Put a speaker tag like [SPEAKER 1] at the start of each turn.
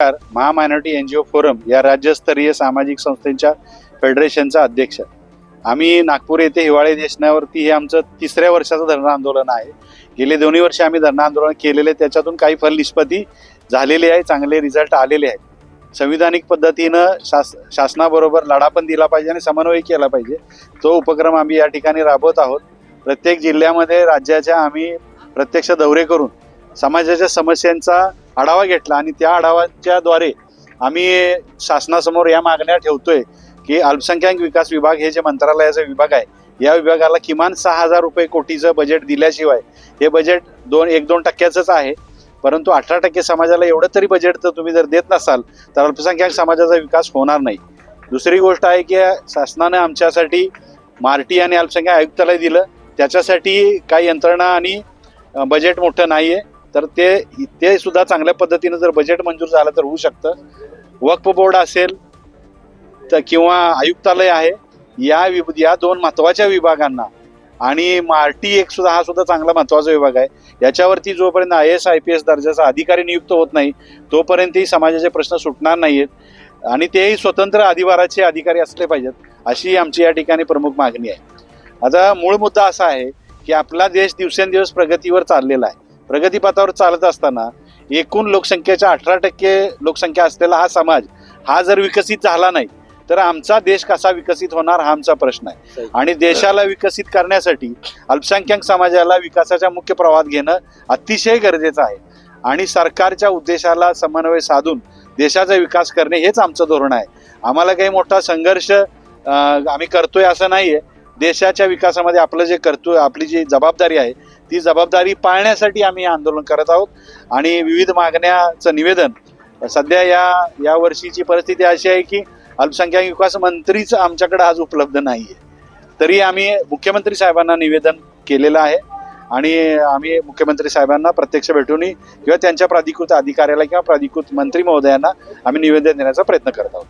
[SPEAKER 1] नमस्कार महामायनॉरिटी N G ओ forum या राज्यस्तरीय सामाजिक संस्थेच्या फेडरेशनचा अध्यक्ष आम्ही नागपूर येथे हिवाळी देशनावरती हे आमचं तिसऱ्या वर्षाचं धरणं आंदोलन आहे. गेले दोन्ही वर्षे आम्ही धरणं आंदोलन केलेले त्याच्यातून काही फल निष्पत्ती झालेली आहे चांगले रिझल्ट आलेले आहेत. संविधानिक पद्धतीनं शास शासनाबरोबर लढा पण दिला पाहिजे आणि समन्वय केला पाहिजे. तो उपक्रम आम्ही या ठिकाणी राबवत आहोत. प्रत्येक जिल्ह्यामध्ये राज्याच्या आम्ही प्रत्यक्ष दौरे करून समाजाच्या समस्यांचा आढावा घेतला आणि त्या आढावाच्याद्वारे आम्ही शासनासमोर या मागण्या ठेवतोय की अल्पसंख्याक विकास विभाग हे जे मंत्रालयाचा विभाग आहे या विभागाला किमान सहा हजार रुपये कोटीचं बजेट दिल्याशिवाय हे बजेट दोन एक दोन टक्क्याचंच आहे. परंतु अठरा टक्के समाजाला एवढं तरी बजेट तर तुम्ही जर देत नसाल तर अल्पसंख्याक समाजाचा विकास होणार नाही. दुसरी गोष्ट आहे की शासनानं आमच्यासाठी मार्टी आणि अल्पसंख्याक आयुक्तालय दिलं. त्याच्यासाठी काही यंत्रणा आणि बजेट मोठं नाही आहे तर ते ते सुद्धा चांगल्या पद्धतीनं जर बजेट मंजूर झालं तर होऊ शकतं. वक्फ बोर्ड असेल तर किंवा आयुक्तालय आहे या विभ या दोन महत्त्वाच्या विभागांना आणि मार्टी एक सुद्धा हा सुद्धा चांगला महत्त्वाचा विभाग आहे. याच्यावरती जोपर्यंत I S I P S दर्जाचा अधिकारी नियुक्त होत नाही तोपर्यंतही समाजाचे प्रश्न सुटणार नाहीत आणि तेही स्वतंत्र अधिवाराचे अधिकारी असले पाहिजेत अशी आमची या ठिकाणी प्रमुख मागणी आहे. आता मूळ मुद्दा असा आहे की आपला देश दिवसेंदिवस प्रगतीवर चाललेला आहे. प्रगतीपथावर चालत असताना एकूण लोकसंख्येच्या अठरा टक्के लोकसंख्या असलेला हा समाज हा जर विकसित झाला नाही तर आमचा देश कसा विकसित होणार हा आमचा प्रश्न आहे. आणि देशाला विकसित करण्यासाठी अल्पसंख्याक समाजाला विकासाच्या मुख्य प्रवाहात घेणं अतिशय गरजेचं आहे. आणि सरकारच्या उद्देशाला समन्वय साधून देशाचा विकास करणे हेच आमचं धोरण आहे. आम्हाला काही मोठा संघर्ष आम्ही करतोय असं नाहीये. देशाच्या विकासामध्ये आपलं जे कर्तव्य आपली जी जबाबदारी आहे ती जबाबदारी पाळण्यासाठी आम्ही आंदोलन करत आहोत. आणि विविध मागण्याचं निवेदन सध्या या या वर्षीची परिस्थिती अशी आहे की अल्पसंख्याक विकास मंत्रीच आमच्याकडे आज उपलब्ध नाही आहे तरी आम्ही मुख्यमंत्री साहेबांना निवेदन केलेलं आहे. आणि आम्ही मुख्यमंत्री साहेबांना प्रत्यक्ष भेटून किंवा त्यांच्या प्राधिकृत अधिकाऱ्याला किंवा प्राधिकृत मंत्री महोदयांना आम्ही निवेदन देण्याचा प्रयत्न करत आहोत.